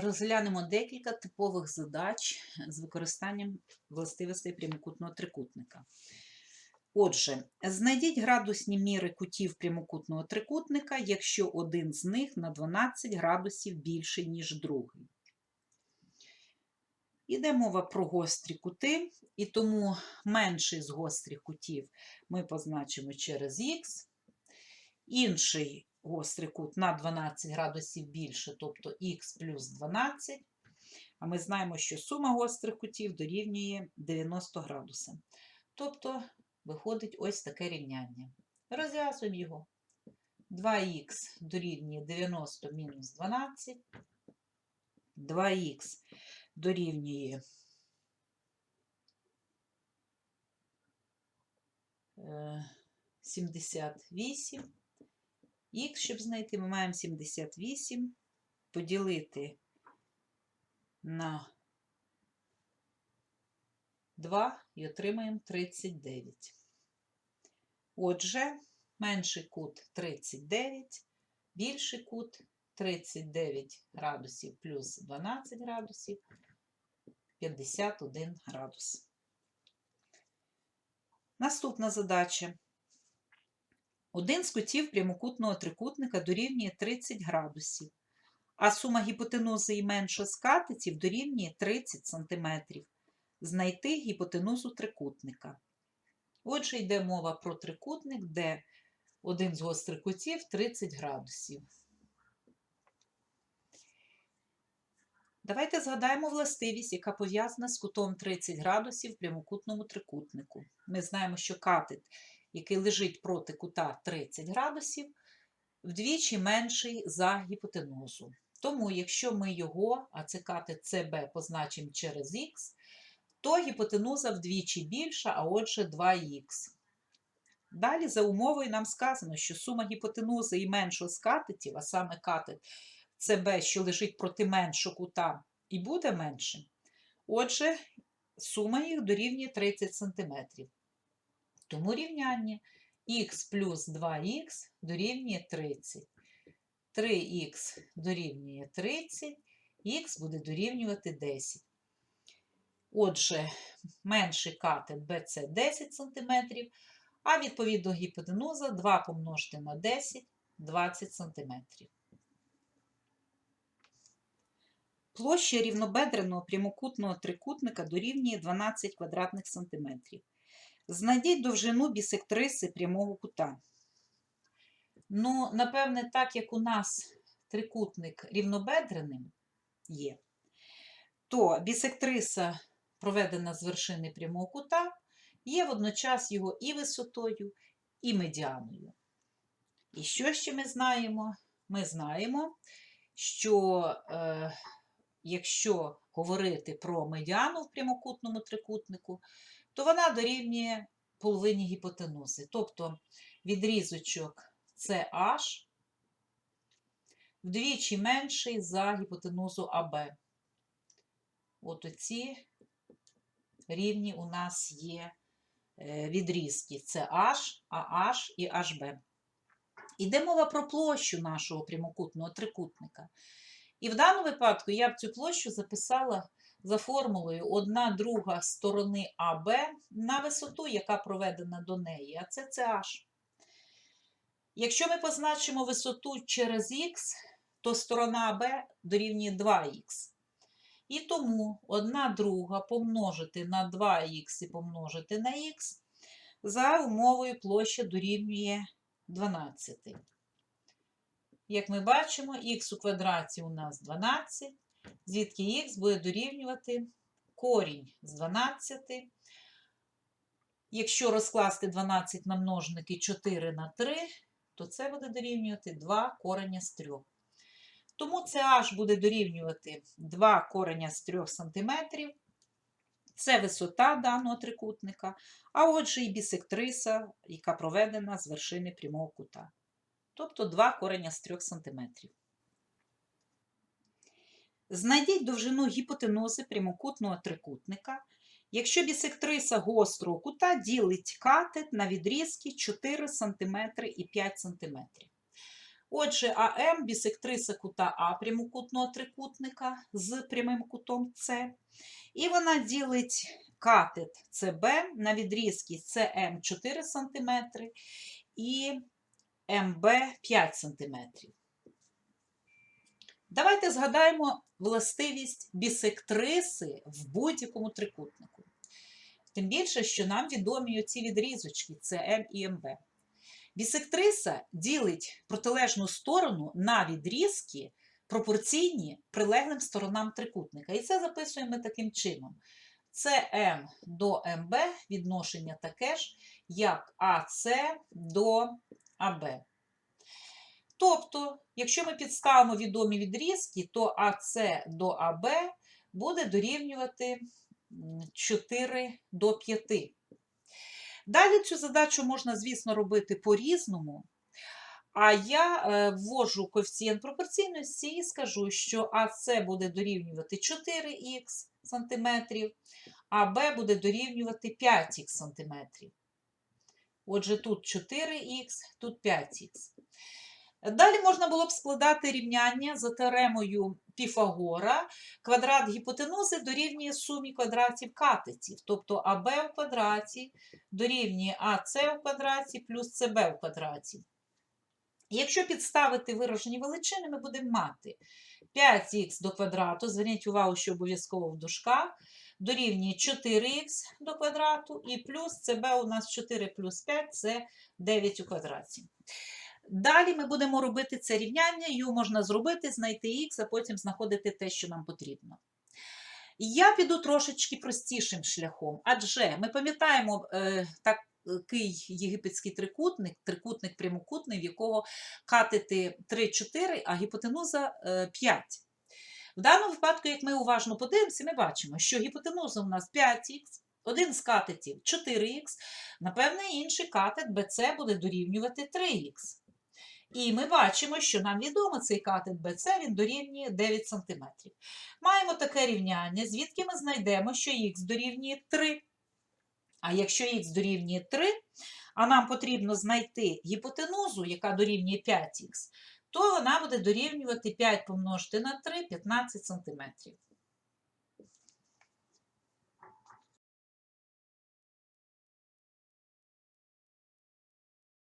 Розглянемо декілька типових задач з використанням властивостей прямокутного трикутника. Отже, знайдіть градусні міри кутів прямокутного трикутника, якщо один з них на 12 градусів більший, ніж другий. Іде мова про гострі кути, і тому менший з гострих кутів ми позначимо через х, інший гострий кут на 12 градусів більше, тобто х плюс 12. А ми знаємо, що сума гострих кутів дорівнює 90 градусам. Тобто виходить ось таке рівняння. Розв'язуємо його. 2х дорівнює 90 мінус 12. 2х дорівнює е, 78. Х, щоб знайти, ми маємо 78 поділити на 2 і отримаємо 39. Отже, менший кут 39, більший кут 39 градусів плюс 12 градусів 51 градус. Наступна задача. Один з кутів прямокутного трикутника дорівнює 30 градусів, а сума гіпотенузи і менша з катетів дорівнює 30 см. Знайти гіпотенузу трикутника. Отже, йде мова про трикутник, де один з гострих кутів 30 градусів. Давайте згадаємо властивість, яка пов'язана з кутом 30 градусів в прямокутному трикутнику. Ми знаємо, що катет, який лежить проти кута 30 градусів, вдвічі менший за гіпотенузу. Тому, якщо ми його, а це катет СБ, позначимо через х, то гіпотенуза вдвічі більша, а отже 2х. Далі, за умовою, нам сказано, що сума гіпотенузи і меншого з катетів, а саме катет СБ, що лежить проти меншого кута, і буде меншим. Отже, сума їх дорівнює 30 см. Тому рівняння х плюс 2х дорівнює 30. 3х дорівнює 30, х буде дорівнювати 10. Отже, менший катет BC 10 см, а відповідно гіпотенуза 2 помножити на 10 20 см. Площа рівнобедреного прямокутного трикутника дорівнює 12 квадратних сантиметрів. Знайдіть довжину бісектриси прямого кута. Ну, напевне, так як у нас трикутник рівнобедреним є, то бісектриса, проведена з вершини прямого кута, є водночас його і висотою, і медіаною. І що ще ми знаємо? Ми знаємо, що е, якщо говорити про медіану в прямокутному трикутнику, то вона дорівнює половині гіпотенузи. Тобто відрізочок CH вдвічі менший за гіпотенузу АБ. От оці рівні у нас є відрізки CH, AH і HB. Іде мова про площу нашого прямокутного трикутника. І в даному випадку я б цю площу записала за формулою 1 друга сторони АБ на висоту, яка проведена до неї, а це CH. Якщо ми позначимо висоту через х, то сторона АБ дорівнює 2х. І тому 1 друга помножити на 2х і помножити на х за умовою площа дорівнює 12. Як ми бачимо, х у квадраті у нас 12, звідки х буде дорівнювати корінь з 12. Якщо розкласти 12 на множники 4 на 3, то це буде дорівнювати 2 кореня з 3. Тому це аж буде дорівнювати 2 кореня з 3 см. Це висота даного трикутника, а отже і бісектриса, яка проведена з вершини прямого кута. Тобто 2 кореня з 3 см. Знайдіть довжину гіпотенузи прямокутного трикутника, якщо бісектриса гострого кута ділить катет на відрізки 4 см і 5 см. Отже, АМ бісектриса кута А прямокутного трикутника з прямим кутом С. І вона ділить катет СБ на відрізки СМ 4 см і МБ 5 см. Давайте згадаємо властивість бісектриси в будь-якому трикутнику. Тим більше, що нам відомі ці відрізочки СМ і МБ. Бісектриса ділить протилежну сторону на відрізки, пропорційні прилеглим сторонам трикутника. І це записуємо таким чином. СМ до МБ відношення таке ж, як АС до АБ. Тобто, якщо ми підставимо відомі відрізки, то АС до АБ буде дорівнювати 4 до 5. Далі цю задачу можна, звісно, робити по-різному. А я е, ввожу коефіцієнт пропорційності і скажу, що АС буде дорівнювати 4х сантиметрів, а Б буде дорівнювати 5х сантиметрів. Отже, тут 4х, тут 5х. Далі можна було б складати рівняння за теоремою Піфагора. Квадрат гіпотенузи дорівнює сумі квадратів катетів, тобто АБ в квадраті дорівнює АС в квадраті плюс СБ в квадраті. Якщо підставити виражені величини, ми будемо мати 5х до квадрату, зверніть увагу, що обов'язково в дужках, дорівнює 4х до квадрату і плюс СБ у нас 4 плюс 5 це 9 у квадраті. Далі ми будемо робити це рівняння, його можна зробити, знайти х, а потім знаходити те, що нам потрібно. Я піду трошечки простішим шляхом, адже ми пам'ятаємо е, такий єгипетський трикутник, трикутник прямокутний, в якого катети 3-4, а гіпотенуза е, 5. В даному випадку, як ми уважно подивимося, ми бачимо, що гіпотенуза у нас 5х, один з катетів 4х, напевне, інший катет BC буде дорівнювати 3х. І ми бачимо, що нам відомо цей катет BC, він дорівнює 9 см. Маємо таке рівняння, звідки ми знайдемо, що х дорівнює 3. А якщо х дорівнює 3, а нам потрібно знайти гіпотенузу, яка дорівнює 5х, то вона буде дорівнювати 5 помножити на 3 15 см.